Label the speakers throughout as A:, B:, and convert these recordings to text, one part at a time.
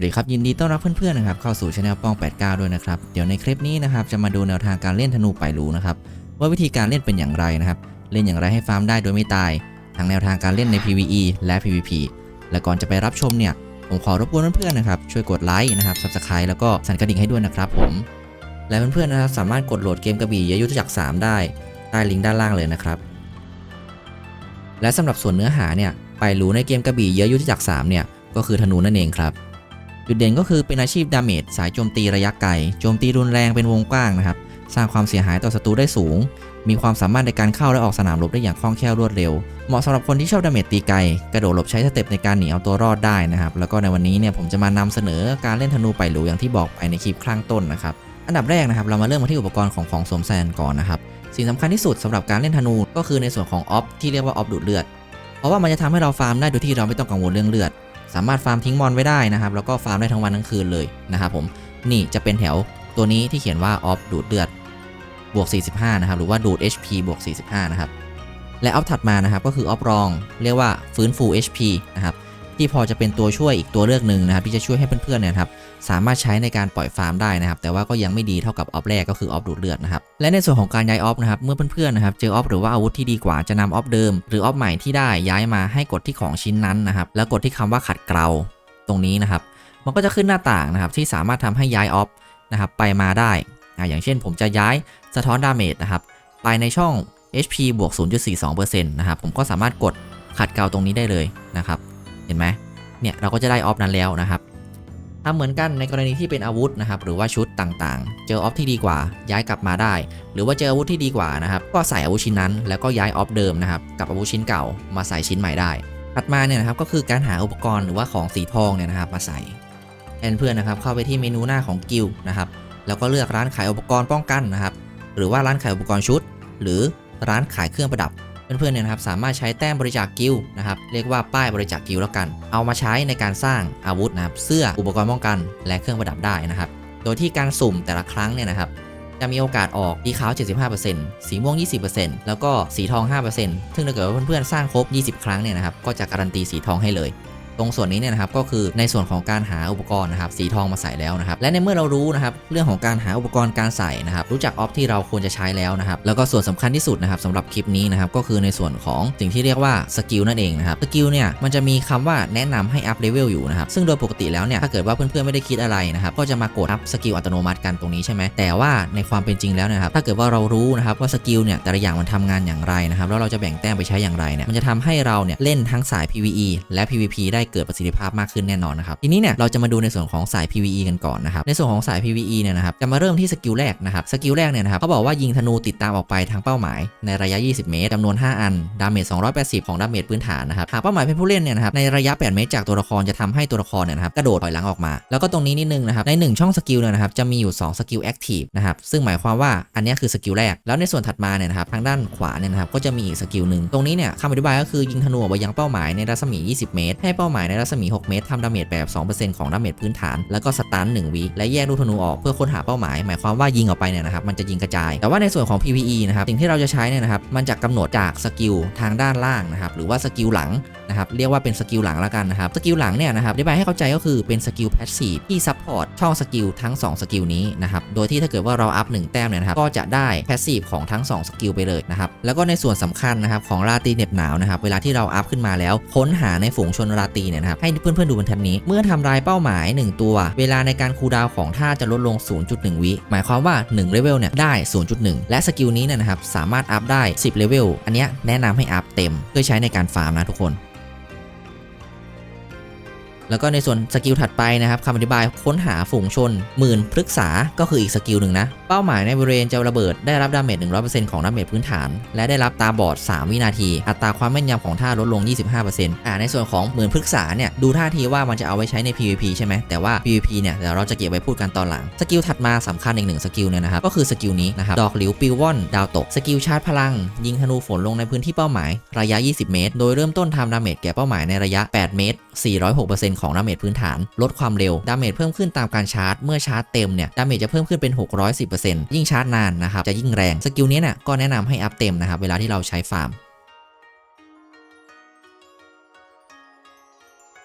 A: สวัสดีครับยินดีต้อนรับเพื่อนๆนะครับเข้าสู่ช anel ป้อง 89 ด้วยนะครับเดี๋ยวในคลิปนี้นะครับจะมาดูแนวทางการเล่นธนูไปรูนะครับว่าวิธีการเล่นเป็นอย่างไรนะครับเล่นอย่างไรให้ฟาร์มได้โดยไม่ตายทั้งแนวทางการเล่นใน PVE และ PVP และก่อนจะไปรับชมเนี่ยผมขอรบกวนเพื่อนๆนะครับช่วยกดไลค์นะครับ Subscribe แล้วก็สั่นกระดิ่งให้ด้วยนะครับผมและเพื่อนๆนะครับสามารถกดโหลดเกมกระบี่ยุทธจักร3ได้ใต้ลิงก์ด้านล่างเลยนะครับและสำหรับส่วนเนื้อหาเนี่ยไปรู้ในเกมกระบี่ยยุทธจักร3เนี่ยก็คือธนูนั่นเองครับ จุดเด่นก็คือเป็นอาชีพดาเมจสายโจมตีระยะไกลโจมตีรุนแรงเป็นวงกว้างนะครับ สร้างความเสียหายต่อศัตรูได้สูง มีความสามารถในการเข้าและออกสนามรบได้อย่างคล่องแคล่วรวดเร็ว เหมาะสำหรับคนที่ชอบดาเมจตีไกลกระโดดหลบใช้สเต็ปในการหนีเอาตัวรอดได้นะครับ แล้วก็ในวันนี้เนี่ยผมจะมานำเสนอการเล่นธนูไปหลูอย่างที่บอกไปในคลิปข้างต้นนะครับอันดับแรกนะครับเรามาเริ่มกันที่อุปกรณ์ของของสวมแซนก่อนนะครับสิ่งสำคัญที่สุดสำหรับการเล่นธนูก็คือในส่วนของออฟที่เรียกว่าออฟดูดเลือด เพราะว่ามันจะทำให้เราฟาร์มได้โดยที่เราไม่ต้องกังวลเรื่องเลือด สามารถฟาร์มทิ้งมอนไว้ได้นะครับ แล้วก็ฟาร์มได้ทั้งวันทั้งคืนเลยนะครับผมนี่จะเป็นแถวตัวนี้ที่เขียนว่าออฟดูดเลือดบวก 45 นะครับ หรือว่าดูด HP บวก 45 นะครับ และออฟถัดมานะครับก็คือออฟรองเรียกว่าฟื้นฟู HP นะครับที่พอจะเป็นตัวช่วยอีกตัวเลือกหนึ่งนะครับ ที่จะช่วยให้เพื่อนๆเนี่ยนะครับ สามารถใช้ในการปล่อยฟาร์มได้นะครับ แต่ว่าก็ยังไม่ดีเท่ากับออฟแรกก็คือออฟดูดเลือดนะครับ และในส่วนของการย้ายออฟนะครับ เมื่อเพื่อนๆนะครับ เจอออฟหรือว่าอาวุธที่ดีกว่าจะนำออฟเดิม หรือออฟใหม่ที่ได้ย้ายมาให้กดที่ของชิ้นนั้นนะครับ แล้วกดที่คำว่าขัดเกลาตรงนี้นะครับ มันก็จะขึ้นหน้าต่างนะครับที่สามารถทำให้ย้ายออฟนะครับไปมาได้อ่าอย่างเช่น ผมจะย้ายสะท้อนดาเมจนะครับไปในช่อง HP บวก 0.42%นะครับ ผมก็สามารถกดขัดเกลาตรงนี้ได้เลยนะครับ เห็นไหมเนี่ยเราก็จะได้ออฟนั้นแล้วนะครับ ทำเหมือนกันในกรณีที่เป็นอาวุธนะครับหรือว่าชุดต่างๆ เจอออฟที่ดีกว่าย้ายกลับมาได้ หรือว่าเจออาวุธที่ดีกว่านะครับก็ใส่อาวุธชิ้นนั้นแล้วก็ย้ายออฟเดิมนะครับกับอาวุธชิ้นเก่ามาใส่ชิ้นใหม่ได้ถัดมาเนี่ยนะครับก็คือการหาอุปกรณ์หรือว่าของสีทองเนี่ยนะครับมาใส่แทนเพื่อนนะครับเข้าไปที่เมนูหน้าของกิลนะครับแล้วก็เลือกร้านขายอุปกรณ์ป้องกันนะครับหรือว่าร้านขายอุปกรณ์ชุด หรือร้านขายเครื่องประดับ เพื่อนๆเนี่ยนะครับสามารถใช้แต้มบริจาคกิลนะครับเรียกว่าป้ายบริจาคกิลแล้วกัน เอามาใช้ในการสร้างอาวุธนะครับเสื้ออุปกรณ์ป้องกัน และเครื่องประดับได้นะครับโดยที่การสุ่มแต่ละครั้งเนี่ยนะครับจะมีโอกาสออกสีขาว 75%สีม่วง 20%แล้วก็สีทอง 5%ซึ่งถ้าเกิดว่าเพื่อนๆ สร้างครบ 20 ครั้งเนี่ยนะครับ ก็จะการันตีสีทองให้เลย ตรงส่วนนี้เนี่ยนะครับก็คือในส่วนของการหาอุปกรณ์นะครับสีทองมาใส่แล้วนะครับและในเมื่อเรารู้นะครับเรื่องของการหาอุปกรณ์การใส่นะครับรู้จักออฟที่เราควรจะใช้แล้วนะครับแล้วก็ส่วนสำคัญที่สุดนะครับสำหรับคลิปนี้นะครับก็คือในส่วนของสิ่งที่เรียกว่าสกิลนั่นเองนะครับสกิลเนี่ยมันจะมีคำว่าแนะนำให้อัพเลเวลอยู่นะครับซึ่งโดยปกติแล้วเนี่ยถ้าเกิดว่าเพื่อนๆไม่ได้คิดอะไรนะครับก็จะมากดอัพสกิลอัตโนมัติกันตรงนี้ใช่ไหมแต่ว่าในความเป็นจริงแล้วนะครับถ้าเกิดว่าเรารู้นะครับว่าสกิลเนี่ยแต่ละอย่างมันทำงานอย่างไรนะครับแล้วเราจะแบ่งแต้มไปใช้อย่างไรเนี่ยมันจะทำให้เราเนี่ยเล่นทั้งสาย PVE และ PVP ได้เกิดประสิทธิภาพมากขึ้นแน่นอนนะครับทีนี้เนี่ยเราจะมาดูในส่วนของสาย PVE กันก่อนนะครับในส่วนของสาย PVE เนี่ยนะครับจะมาเริ่มที่สกิลแรกนะครับสกิลแรกเนี่ยนะครับเขาบอกว่ายิงธนูติดตามออกไปทางเป้าหมาย ในระยะ 20 เมตรจำนวน 5 อันดาเมจ280 ของดาเมจพื้นฐานนะครับหากเป้าหมายเป็นผู้เล่นเนี่ยนะครับในระยะ 8 เมตรจากตัวละครจะทำให้ตัวละครเนี่ยนะครับกระโดดถอยหลังออกมา แล้วก็ตรงนี้นิดนึงนะครับใน 1 ช่องสกิลเนี่ยนะครับจะมีอยู่ 2 สกิลแอคทีฟนะครับซึ่งหมายความว่าอันนี้คือสกิลแรก แล้วในส่วนถัดมาเนี่ยนะครับทางด้านขวาเนี่ยนะครับก็จะมีอีกสกิลหนึ่งตรงนี้เนี่ยคำอธิบายก็คือยิงธนูไปยังเป้าหมายในรัศมี 20 เมตรให้เป้าหมายในรัศมี 6 เมตรทำดาเมจแบบ 2%ของดาเมจพื้นฐาน แล้วก็สตัน1วิและแยกลูกธนูออกเพื่อค้นหาเป้าหมาย หมายความว่ายิงออกไปเนี่ยนะครับมันจะยิงกระจาย แต่ว่าในส่วนของ PVE นะครับสิ่งที่เราจะใช้เนี่ยนะครับมันจะกำหนดจากสกิลทางด้านล่างนะครับหรือว่าสกิลหลังนะครับเรียกว่าเป็นสกิลหลังแล้วกันนะครับสกิลหลังเนี่ยนะครับอธิบายให้เข้าใจก็คือเป็นสกิลแพสซีฟที่ซัพพอร์ตช่องสกิลทั้ง 2 สกิลนี้นะครับโดยที่ถ้าเกิดว่าเราอัพ1แต้มเนี่ยนะครับก็จะได้แพสซีฟของทั้ง 2 สกิลไปเลยนะครับแล้วก็ในส่วนสำคัญนะครับของราตีเน็บหนาวนะครับเวลาที่เราอัพขึ้นมาแล้วค้นหาในฝูงชนราตีเนี่ยนะครับให้เพื่อนๆดูบนแท็บนี้ เมื่อทำลายเป้าหมาย 1 ตัว เวลาในการคูลดาวของท่าจะลดลง 0.1 วิหมายความว่า1เลเวลเนี่ยได้ 0.1 และสกิลนี้เนี่ยนะครับสามารถอัพได้ 10เลเวลอันเนี้ยแนะนำให้อัพเต็มเพื่อใช้ในการฟาร์มนะทุกคน แล้วก็ในส่วนสกิลถัดไปนะครับคำอธิบายค้นหาฝูงชนหมื่นพฤกษาก็คืออีกสกิลหนึ่งนะ เป้าหมายในบริเวณจะระเบิดได้รับดาเมจ100%ของดาเมจพื้นฐาน และได้รับตาบอด 3 วินาที อัตราความแม่นยำของท่าลดลง 25%อ่าในส่วนของหมื่นพฤกษาเนี่ยดูท่าทีว่ามันจะเอาไว้ใช้ใน PVP ใช่ไหมแต่ว่า PVP เนี่ยเดี๋ยวเราจะเก็บไว้พูดกันตอนหลังสกิลถัดมาสำคัญอีกหนึ่งสกิลเนี่ยนะครับก็คือสกิลนี้นะครับดอกหลิวปิวว่อนดาวตกสกิลชาร์จพลัง ยิงธนูฝนลงในพื้นที่เป้าหมายระยะ 20 เมตร โดยเริ่มต้นทำดาเมจแก่เป้าหมายในระยะ 8 เมตร 406%ของดาเมจพื้นฐาน ลดความเร็ว ดาเมจเพิ่มขึ้นตามการชาร์จ เมื่อชาร์จเต็มเนี่ย ดาเมจจะเพิ่มขึ้นเป็น 610%ยิ่งชาร์จนานนะครับ จะยิ่งแรง สกิลนี้เนี่ยก็แนะนำให้อัพเต็มนะครับ เวลาที่เราใช้ฟาร์ม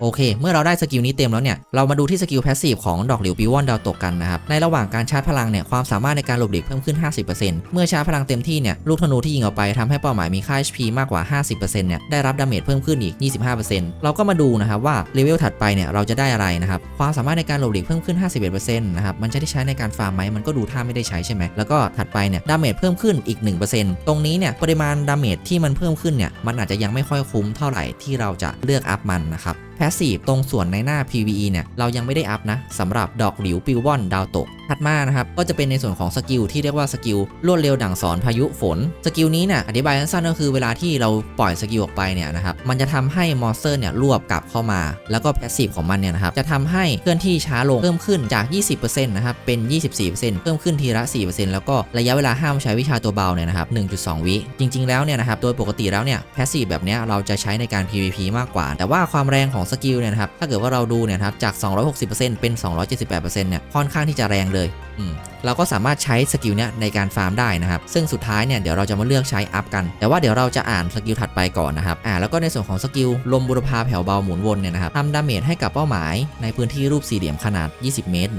A: โอเค เมื่อเราได้สกิลนี้เต็มแล้วเนี่ย เรามาดูที่สกิลแพสซีฟของดอกหลิวปิวอนดาวตกกันนะครับ ในระหว่างการชาร์จพลังเนี่ย ความสามารถในการหลบหลีกเพิ่มขึ้น 50%เมื่อชาร์จพลังเต็มที่เนี่ย ลูกธนูที่ยิงออกไปทำให้เป้าหมายมีค่า HP มากกว่า 50%เนี่ย ได้รับดาเมจเพิ่มขึ้นอีก 25%เราก็มาดูนะครับว่าเลเวลถัดไปเนี่ย เราจะได้อะไรนะครับ ความสามารถในการหลบหลีกเพิ่มขึ้น 51%นะครับ มันจะได้ใช้ในการฟาร์มไหมมันก็ดูท่าไม่ได้ใช้ใช่ไหมแล้วก็ถัดไปเนี่ยดาเมจเพิ่มขึ้นอีก 1%ตรงนี้เนี่ยปริมาณดาเมจที่มันเพิ่มขึ้นเนี่ยมันอาจจะยังไม่ค่อยคุ้มเท่าไหร่ที่เราจะเลือกอัพมันนะครับแพสซีฟตรงส่วนในหน้า PVE เนี่ยเรายังไม่ได้อัพนะสำหรับดอกหลิวปิววอนดาวตกถัดมานะครับก็จะเป็นในส่วนของสกิลที่เรียกว่าสกิลรวดเร็วดั่งสอนพายุฝนสกิลนี้เนี่ยอธิบายสั้นๆก็คือเวลาที่เราปล่อยสกิลออกไปเนี่ยนะครับมันจะทำให้มอนสเตอร์เนี่ยรวบกลับเข้ามา แล้วก็แพสซีฟของมันเนี่ยนะครับจะทำให้เคลื่อนที่ช้าลงเพิ่มขึ้นจาก 20%นะครับเป็น 24%เพิ่มขึ้นทีละ 4%แล้วก็ระยะเวลาห้ามใช้วิชาตัวเบาเนี่ยนะครับ 1.2 วิจริง ๆ แล้วเนี่ยนะครับโดยปกติแล้วเนี่ยแพสซีฟแบบเนี้ยเราจะใช้ในการ PVP มากกว่า แต่ว่าความแรงของสกิลเนี่ยนะครับถ้าเกิดว่าเราดูเนี่ยครับจาก 260%เป็น 278%เนี่ยค่อนข้างที่จะแรงเลยอืมเราก็สามารถใช้สกิลเนี้ยในการฟาร์มได้นะครับ ซึ่งสุดท้ายเนี่ยเดี๋ยวเราจะมาเลือกใช้อัพกัน แต่ว่าเดี๋ยวเราจะอ่านสกิลถัดไปก่อนนะครับ อ่าแล้วก็ในส่วนของสกิลลมบุรพาแผ่วเบาหมุนวนเนี่ยนะครับทำดาเมจให้กับเป้าหมาย ในพื้นที่รูปสี่เหลี่ยมขนาด 20 เมตร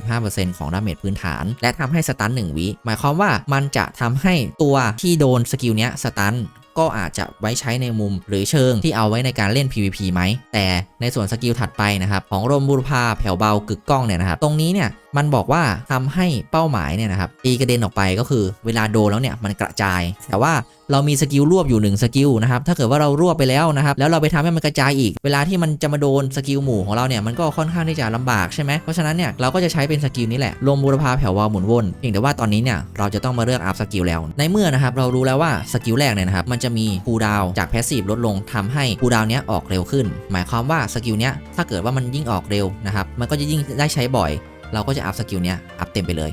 A: 185%ของดาเมจพื้นฐาน และทำให้สตัน1วิหมายความว่ามันจะทำให้ตัวที่โดนสกิลเนี้ยสตัน ก็อาจจะไว้ใช้ในมุมหรือเชิงที่เอาไว้ในการเล่น PVP ไหม แต่ในส่วนสกิลถัดไปนะครับของรมบุรพาแผ่วเบากึกก้องเนี่ยนะครับตรงนี้เนี่ยมันบอกว่าทำให้เป้าหมายเนี่ยนะครับตีกระเด็นออกไปก็คือเวลาโดนแล้วเนี่ยมันกระจาย แต่ว่า เรามีสกิลรวบอยู่ 1 สกิลนะครับ ถ้าเกิดว่าเรารวบไปแล้วนะครับ แล้วเราไปทำให้มันกระจายอีก เวลาที่มันจะมาโดนสกิลหมู่ของเราเนี่ย มันก็ค่อนข้างที่จะลำบากใช่ไหม เพราะฉะนั้นเนี่ย เราก็จะใช้เป็นสกิลนี้แหละ ลมบุรพาแผ่วเบาหมุนวนเพียงแต่ว่าตอนนี้เนี่ย เราจะต้องมาเลือกอัพสกิลแล้ว ในเมื่อนะครับ เรารู้แล้วว่าสกิลแรกเนี่ยนะครับ มันจะมีคูดาวจากแพสซีฟลดลงทำให้คูดาวน์เนี้ยออกเร็วขึ้น หมายความว่าสกิลเนี้ย ถ้าเกิดว่ามันยิ่งออกเร็วนะครับ มันก็จะยิ่งได้ใช้บ่อย เราก็จะอัพสกิลเนี้ยอัพเต็มไปเลย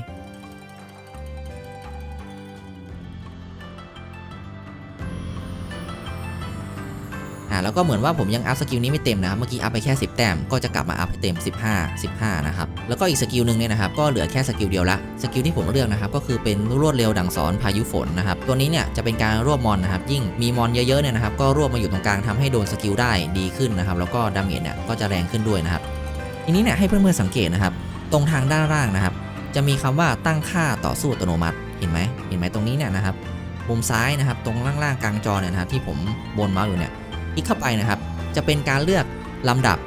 A: อ่าแล้วก็เหมือนว่าผมยังอัพสกิลนี้ไม่เต็มนะครับเมื่อกี้อัพไปแค่ 10 แต้มก็จะกลับมาอัพให้เต็ม 15 15นะครับแล้วก็อีกสกิลหนึ่งเนี่ยนะครับก็เหลือแค่สกิลเดียวละสกิลที่ผมเลือกนะครับก็คือเป็นรวดเร็วดังสอนพายุฝนนะครับตัวนี้เนี่ยจะเป็นการรวบมอนนะครับยิ่งมีมอนเยอะๆเนี่ยนะครับก็รวบมาอยู่ตรงกลางทำให้โดนสกิลได้ดีขึ้นนะครับแล้วก็ดาเมจเนี่ยก็จะแรงขึ้นด้วยนะครับทีนี้เนี่ยให้เพื่อนๆสังเกตนะครับตรงทางด้านล่างนะครับจะมีคำว่าตั้งค่าต่อสู้อัตโนมัติเห็นไหมเห็นไหมตรงนี้เนี่ยนะครับมุมซ้ายนะครับตรงล่างๆกลางจอเนี่ยนะครับที่ผมบนเมาส์อยู่เนี่ย ลิกเข้าไปนะครับ จะเป็นการเลือกลำดับ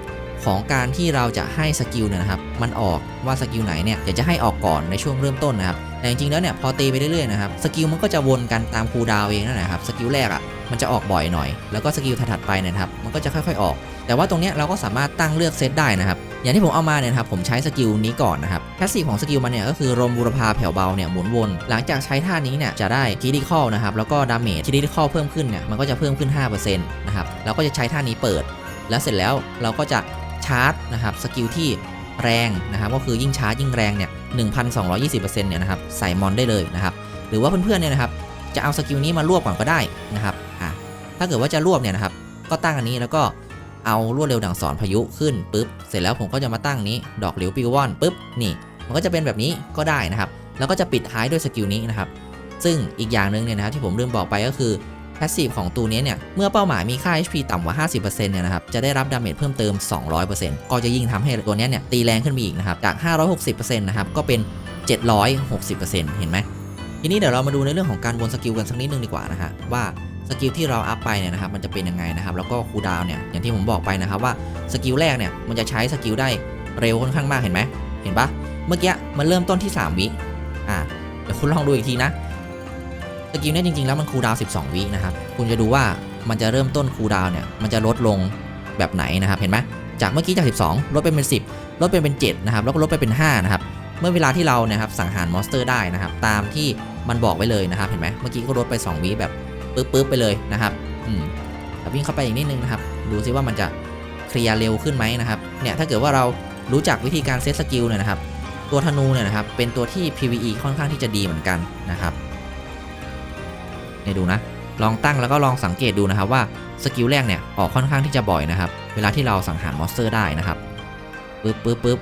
A: ของการที่เราจะให้สกิลเนี่ยนะครับ มันออกว่าสกิลไหนเนี่ยเดี๋ยวจะให้ออกก่อนในช่วงเริ่มต้นนะครับ แต่จริงๆแล้วเนี่ยพอตีไปเรื่อยๆนะครับสกิลมันก็จะวนกันตามคูดาวเองนั่นแหละครับสกิลแรกอะมันจะออกบ่อยหน่อย แล้วก็สกิลถัดๆไปเนยนะครับ มันก็จะค่อยๆออก แต่ว่าตรงเนี้ยเราก็สามารถตั้งเลือกเซตได้นะครับ อย่างที่ผมเอามาเนี่ยครับผมใช้สกิลนี้ก่อนนะครับแพสซีฟของสกิลมันเนี่ยก็คือลมบูรพาแผ่วเบาเนี่ยหมุนวนหลังจากใช้ท่านี้เนี่ยจะได้คิดิคอลนะครับแล้วก็ดาเมจคิดิคอลเพิ่มขึ้นเนี่ยมันก็จะเพิ่มขึ้น5%นะครับเราก็จะใช้ท่านี้เปิด แล้วเสร็จแล้วเราก็จะชาร์จนะครับสกิลที่แรงนะครับก็คือยิ่งชาร์จยิ่งแรงเนี่ย1,220%เนี่ยนะครับใส่มอนได้เลยนะครับหรือว่าเพื่อนๆเนี่ยนะครับจะเอาสกิลนี้มารวบก่อนก็ได้นะครับอะถ้าเกิดว่าจะรวบเนี่ยนะครับก็ตั้งอันนี้แล้วก็ เอารวดเร็วดังสอนพายุขึ้นปุ๊บ เสร็จแล้วผมก็จะมาตั้งนี้ดอกหลิวปิววอนปุ๊บนี่ มันก็จะเป็นแบบนี้ก็ได้นะครับ แล้วก็จะปิดท้ายด้วยสกิลนี้นะครับ ซึ่งอีกอย่างหนึ่งเนี่ยนะครับที่ผมลืมบอกไปก็คือแพสซีฟของตัวนี้เนี่ย เมื่อเป้าหมายมีค่า HP ต่ำกว่า 50%เนี่ยนะครับ จะได้รับดาเมจเพิ่มเติม 200%ก็จะยิ่งทำให้ตัวนี้เนี่ย ตีแรงขึ้นไปอีกนะครับ จาก 560%นะครับ ก็เป็น 760%เห็นไหมทีนี้เดี๋ยวเรามาดูในเรื่องของการวนสกิลกันสักนิดนึงดีกว่านะฮะว่า สกิลที่เราอัพไปเนี่ยนะครับมันจะเป็นยังไงนะครับแล้วก็คูลดาวน์เนี่ยอย่างที่ผมบอกไปนะครับว่าสกิลแรกเนี่ยมันจะใช้สกิลได้เร็วค่อนข้างมากเห็นไหมเห็นปะเมื่อกี้มันเริ่มต้นที่ 3 วิอ่าเดี๋ยวคุณลองดูอีกทีนะสกิลเนี่ยจริงๆแล้วมันคูลดาวน์12 วินะครับคุณจะดูว่ามันจะเริ่มต้นคูลดาวน์เนี่ยมันจะลดลงแบบไหนนะครับเห็นไหมจากเมื่อกี้จาก 12 ลดไปเป็น 10 ลดไปเป็น 7 นะครับ แล้วก็ลดไปเป็น 5 นะครับ เมื่อเวลาที่เราเนี่ยครับสังหารมอนสเตอร์ได้นะครับ ตามที่มันบอกไว้เลยนะครับ เห็นไหมเมื่อกี้ก็ลดไป 2 วิแบบ ปึ๊บปึ๊บไปเลยนะครับอืมวิ่งเข้าไปอีกนิดนึงนะครับ ดูซิว่ามันจะเคลียร์เร็วขึ้นไหมนะครับ เนี่ยถ้าเกิดว่าเรารู้จักวิธีการเซตสกิลเนี่ยนะครับ ตัวธนูเนี่ยนะครับ เป็นตัวที่ PVE ค่อนข้างที่จะดีเหมือนกันนะครับเนี่ยดูนะ ลองตั้งแล้วก็ลองสังเกตดูนะครับว่าสกิลแรกเนี่ยออกค่อนข้างที่จะบ่อยนะครับ เวลาที่เราสังหารมอนสเตอร์ได้นะครับปึ๊บปึ๊บปึ๊บ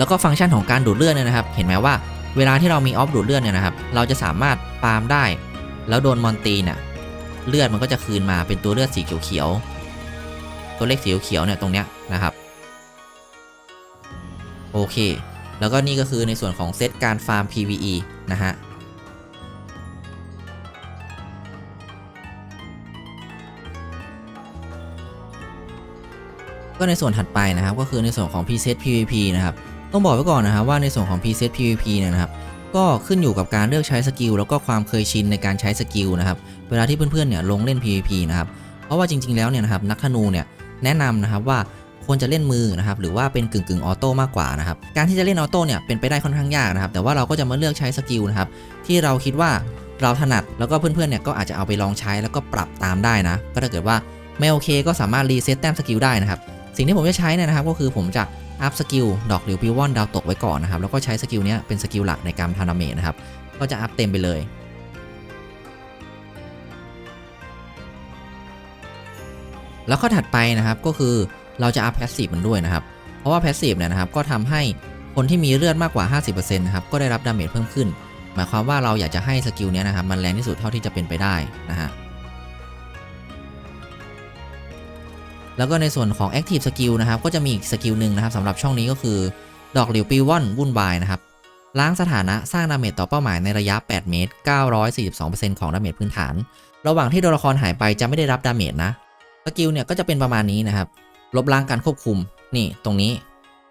A: แล้วก็ฟังก์ชันของการดูดเลือดเนี่ยนะครับ เห็นไหมว่าเวลาที่เรามีออฟดูดเลือดเนี่ยนะครับ เราจะสามารถฟาร์มได้ แล้วโดนมอนตีเนี่ยเลือดมันก็จะคืนมาเป็นตัวเลือดสีเขียวๆตัวเลขสีเขียวๆเนี่ยตรงเนี้ยนะครับ โอเค แล้วก็นี่ก็คือในส่วนของเซตการฟาร์ม PVE นะฮะก็ในส่วนถัดไปนะครับ ก็คือในส่วนของ preset PVP นะครับ ต้องบอกไว้ก่อนนะครับว่าในส่วนของ preset PVP เนี่ยนะครับก็ขึ้นอยู่กับการเลือกใช้สกิลแล้วก็ความเคยชินในการใช้สกิลนะครับเวลาที่เพื่อนๆเนี่ยลงเล่น PVP นะครับเพราะว่าจริงๆแล้วเนี่ยนะครับนักธนูเนี่ยแนะนำนะครับว่าควรจะเล่นมือนะครับหรือว่าเป็นกึ่งกึ่งออโต้มากกว่านะครับการที่จะเล่นออโต้เนี่ยเป็นไปได้ค่อนข้างยากนะครับแต่ว่าเราก็จะมาเลือกใช้สกิลนะครับที่เราคิดว่าเราถนัดแล้วก็เพื่อนๆเนี่ยก็อาจจะเอาไปลองใช้แล้วก็ปรับตามได้นะก็ถ้าเกิดว่าไม่โอเคก็สามารถรีเซ็ตแต้มสกิลได้นะครับสิ่งที่ผมจะใช้เนี่ยนะครับก็คือผมจะ อัพสกิลดอกหลิวพิวอนดาวตกไว้ก่อนนะครับ แล้วก็ใช้สกิลนี้เป็นสกิลหลักในการทำดาเมจนะครับ ก็จะอัพเต็มไปเลยแล้วข้อถัดไปนะครับก็คือเราจะอัพแพสซีฟมันด้วยนะครับ เพราะว่าแพสซีฟเนี่ยนะครับก็ทำให้คนที่มีเลือดมากกว่า 50%นะครับก็ได้รับดาเมจเพิ่มขึ้น หมายความว่าเราอยากจะให้สกิลเนี้ยนะครับมันแรงที่สุดเท่าที่จะเป็นไปได้นะฮะ แล้วก็ในส่วนของ Active Skill นะครับ ก็จะมีอีกสกิลหนึ่งนะครับสำหรับช่องนี้ก็คือ ดอกหลิวปิวว่อนวุ่นวายนะครับ ล้างสถานะสร้างดาเมจต่อเป้าหมายในระยะ 8 เมตร 942%ของดาเมจพื้นฐาน ระหว่างที่ตัวละครหายไปจะไม่ได้รับดาเมจนะ สกิลเนี่ยก็จะเป็นประมาณนี้นะครับ ลบล้างการควบคุม นี่ตรงนี้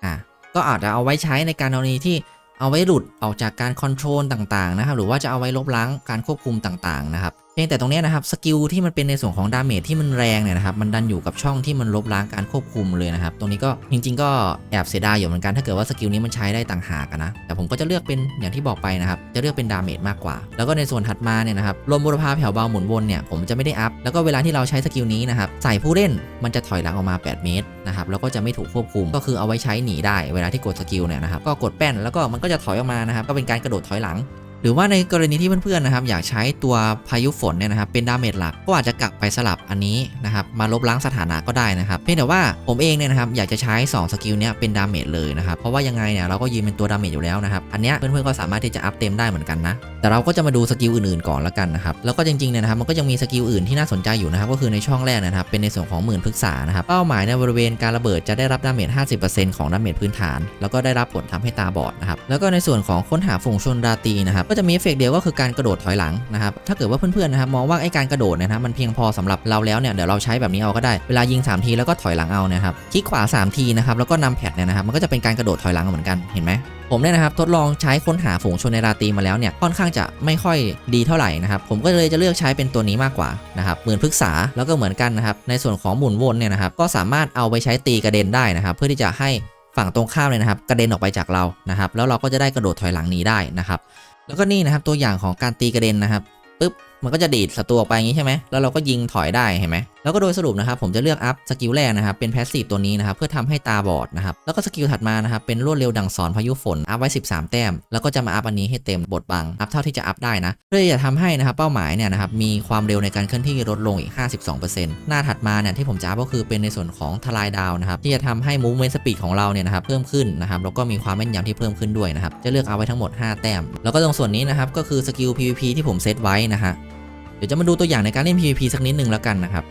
A: อะก็อาจจะเอาไว้ใช้ในการกรณีที่เอาไว้หลุดออกจากการคอนโทรลต่างๆนะครับ หรือว่าจะเอาไว้ลบล้างการควบคุมต่างๆนะครับ พียงแต่ตรงนี้นะครับสกิลที่มันเป็นในส่วนของดาเมจที่มันแรงเนี่ยนะครับมันดันอยู่กับช่องที่มันลบล้างการควบคุมเลยนะครับตรงนี้ก็จริง ๆ ก็แอบเสียดายอยู่เหมือนกันถ้าเกิดว่าสกิลนี้มันใช้ได้ต่างหากนะแต่ผมก็จะเลือกเป็นอย่างที่บอกไปนะครับจะเลือกเป็นดาเมจมากกว่า แล้วก็ในส่วนถัดมาเนี่ยนะครับลมบุรพาแผ่วเบาหมุนวนเนี่ยผมจะไม่ได้อัพแล้วก็เวลาที่เราใช้สกิลนี้นะครับใส่ผู้เล่นมันจะถอยหลังออกมา 8 เมตรนะครับแล้วก็จะไม่ถูกควบคุมก็คือเอาไว้ใช้หนีได้ เวลาที่กดสกิลเนี่ยนะครับก็กดแป้นแล้วก็มันก็จะถอยออกมานะครับก็เป็นการกระโดดถอยหลัง หรือว่าในกรณีที่เพื่อนๆนะครับอยากใช้ตัวพายุฝนเนี่ยนะครับเป็นดาเมจหลักก็อาจจะกลับไปสลับอันนี้นะครับมาลบล้างสถานะก็ได้นะครับเพียงแต่ว่าผมเองเนี่ยนะครับอยากจะใช้ 2 สกิลเนี้ยเป็นดาเมจเลยนะครับเพราะว่ายังไงเนี่ยเราก็ยืนเป็นตัวดาเมจอยู่แล้วนะครับอันเนี้ยเพื่อนๆก็สามารถที่จะอัพเต็มได้เหมือนกันนะแต่เราก็จะมาดูสกิลอื่นๆก่อนละกันนะครับแล้วก็จริงๆเนี่ยนะครับมันก็ยังมีสกิลอื่นที่น่าสนใจอยู่นะครับก็คือในช่องแรกนะครับเป็นในส่วนของหมื่นพฤกษานะครับเป้าหมายในบริเวณการระเบิดจะได้รับดาเมจ 50%ของดาเมจพื้นฐาน แล้วก็ได้รับผลทำให้ตาบอดนะครับแล้วก็ในส่วนของค้นหาฝูงชนราตีนะครับก็จะมีเอฟเฟกต์เดียวก็คือการกระโดดถอยหลังนะครับถ้าเกิดว่าเพื่อนๆนะครับมองว่าไอ้การกระโดดเนยนะครับมันเพียงพอสำหรับเราแล้วเนี่ยเดี๋ยวเราใช้แบบนี้เอาก็ได้เวลายิง 3 ทีแล้วก็ถอยหลังเอานะครับคลิกขวา 3 ทีนะครับแล้วก็นำแพดเนี่ยนะครับมันก็จะเป็นการกระโดดถอยหลังเหมือนกันเห็นไหมผมเนี่ยนะครับทดลองใช้ค้นหาฝูงชนในราตรีมาแล้วเนี่ยค่อนข้างจะไม่ค่อยดีเท่าไหร่นะครับผมก็เลยจะเลือกใช้เป็นตัวนี้มากกว่านะครับเหมือนพฤกษาแล้วก็เหมือนกันนะครับในส่วนของหมุนวนเนี่ยนะครับก็สามารถเอาไปใช้ตีกระเด็นได้นะครับเพื่อที่จะให้ฝั่งตรงข้ามเลยนะครับกระเด็นออกไปจากเรานะครับแล้วเราก็จะได้กระโดดถอยหลังหนี้ได้นะครับ แล้วก็นี่นะครับตัวอย่างของการตีกระเด็นนะครับปึ๊บ มันก็จะดีดศัตรูออกไปอย่างนี้ใช่ไหมแล้วเราก็ยิงถอยได้เห็นไหมแล้วก็โดยสรุปนะครับผมจะเลือกอัพสกิลแรกนะครับเป็นแพสซีฟตัวนี้นะครับเพื่อทำให้ตาบอดนะครับแล้วก็สกิลถัดมานะครับเป็นรวดเร็วดังสอนพายุฝนอัพไว้ 13 แต้ม แล้วก็จะมาอัพอันนี้ให้เต็มบทบังอัพเท่าที่จะอัพได้นะเพื่อจะทำให้นะครับเป้าหมายเนี่ยนะครับมีความเร็วในการเคลื่อนที่ลดลงอีก 52%หน้าถัดมาเนี่ยที่ผมจะอัพก็คือเป็นในส่วนของทลายดาวนะครับที่จะทำให้ movement speed ของเราเนี่ยนะครับเพิ่มขึ้นนะครับแล้วก็มีความแม่นยำที่เพิ่มขึ้นด้วยนะครับจะเลือกเอาไว้ทั้งหมด 5 แต้ม แล้วก็ตรงส่วนนี้นะครับก็คือสกิล PVP ที่ผมเซตไว้นะฮะ เดี๋ยวจะมาดูตัวอย่างในการเล่น PVP สักนิดนึงแล้วกันนะครับ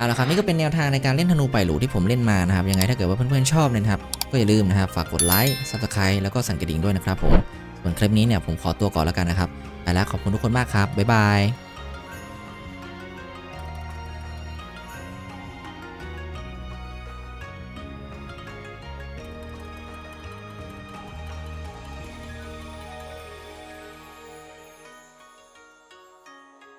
A: เอาละครับนี่ก็เป็นแนวทางในการเล่นธนูไปหลูที่ผมเล่นมานะครับยังไงถ้าเกิดว่าเพื่อนๆชอบเนยนะครับก็อย่าลืมนะครับฝากกดไลค์ subscribe แล้วก็สั่นกระดิ่งด้วยนะครับผมส่วนคลิปนี้เนี่ยผมขอตัวก่อนแล้วกันนะครับไปแล้วขอบคุณทุกคนมากครับบ๊ายบาย